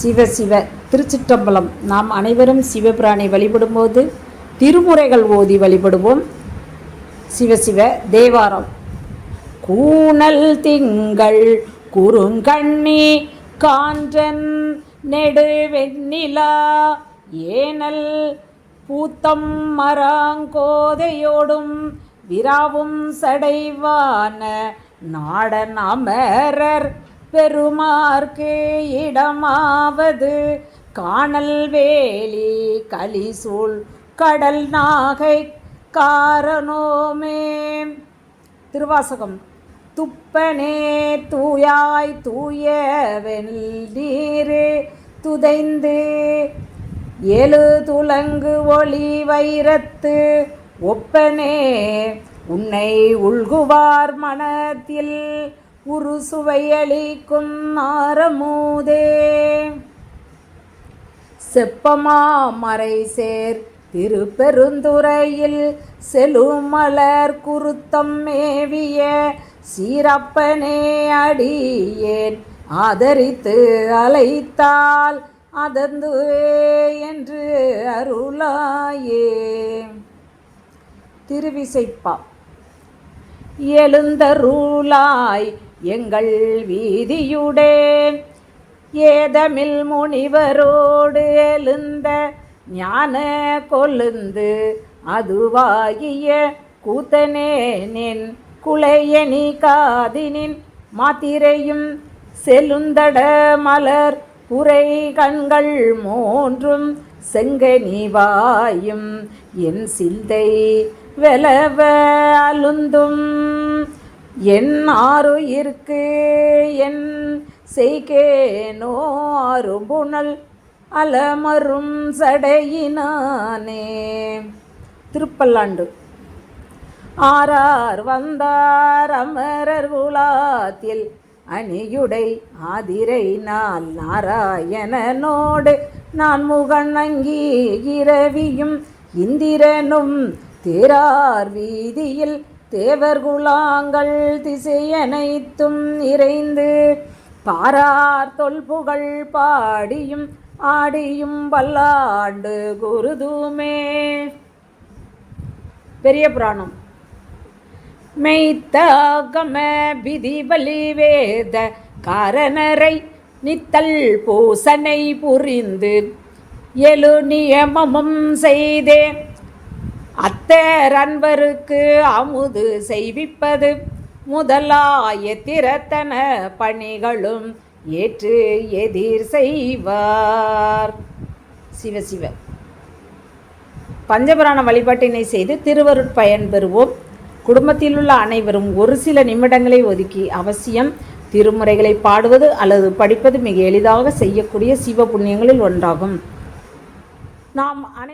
சிவ சிவ திருச்சிற்றம்பலம். நாம் அனைவரும் சிவபிரானை வழிபடும்போது திருமுறைகள் ஓதி வழிபடுவோம். சிவ சிவ தேவாரம். கூணல் திங்கள் குறுங்கண்ணி காஞ்சன் நெடுவெண்ணிலா ஏனல் பூத்தம் மராங்கோதையோடும் விராவும் சடைவான நாடன் அமரர் பெருமார்க்கு இடமாவது. காணல் வேலி கலிசூழ் கடல் நாகை காரணோமே. திருவாசகம். துப்பனே தூயாய் தூய வெள்ளீரு துதைந்து எழு துலங்கு ஒளி வைரத்து ஒப்பனே. உன்னை உள்குவார் மனத்தில் உரு சுவையளிக்கும் செப்பமா மறை சேர் திருப்பெருந்துறையில் செலுமலர் குருத்தம் மேவிய சீரப்பனே அடியேன் ஆதரித்து அழைத்தால் அதந்துவே என்று அருளாயே. திருவிசைப்பா. எழுந்தருளாய் எங்கள் வீதியுடே. ஏதமில் முனிவரோடு எழுந்த ஞான கொழுந்து அதுவாகிய கூத்தனேனின் குளையணி காதினின் மாத்திரையும் செலுந்தட மலர் புரை கண்கள் மூன்றும் செங்கனிவாயும் என் சிந்தை வெலவ அலுந்தும் என் ஆறுயிர்க்கு என் செய்கேனோ அரும்புணல் அலமரும் சடையினானே. திருப்பல்லாண்டு. ஆறார் வந்தார் அமரர் குலாத்தில் அணியுடை ஆதிரை நாள் நாராயணனோடு. நான் முகன் இரவியும் இந்திரனும் தேரார் வீதியில் தேவர் குலாங்கள் திசையனைத்தும் இறைந்து பாரார் தொல்புகழ் பாடியும் ஆடியும் பல்லாண்டு குருதுமே. பெரிய புராணம். மெய்த்தகம விதிபலி வேத காரணரை நித்தல் பூசனை புரிந்து எழு நியமமும் செய்தேன். அத்தர் அன்பருக்கு அமுது செய்விப்பது முதலாய திறத்தன பணிகளும் ஏற்று எதிர் செய்வார். சிவ சிவ. பஞ்சபுராண வழிபாட்டினை செய்து திருவருட்பயன் பெறுவோம். குடும்பத்தில் உள்ள அனைவரும் ஒரு சில நிமிடங்களை ஒதுக்கி அவசியம் திருமுறைகளை பாடுவது அல்லது படிப்பது மிக எளிதாக செய்யக்கூடிய சிவ புண்ணியங்களில் ஒன்றாகும். நாம் அனை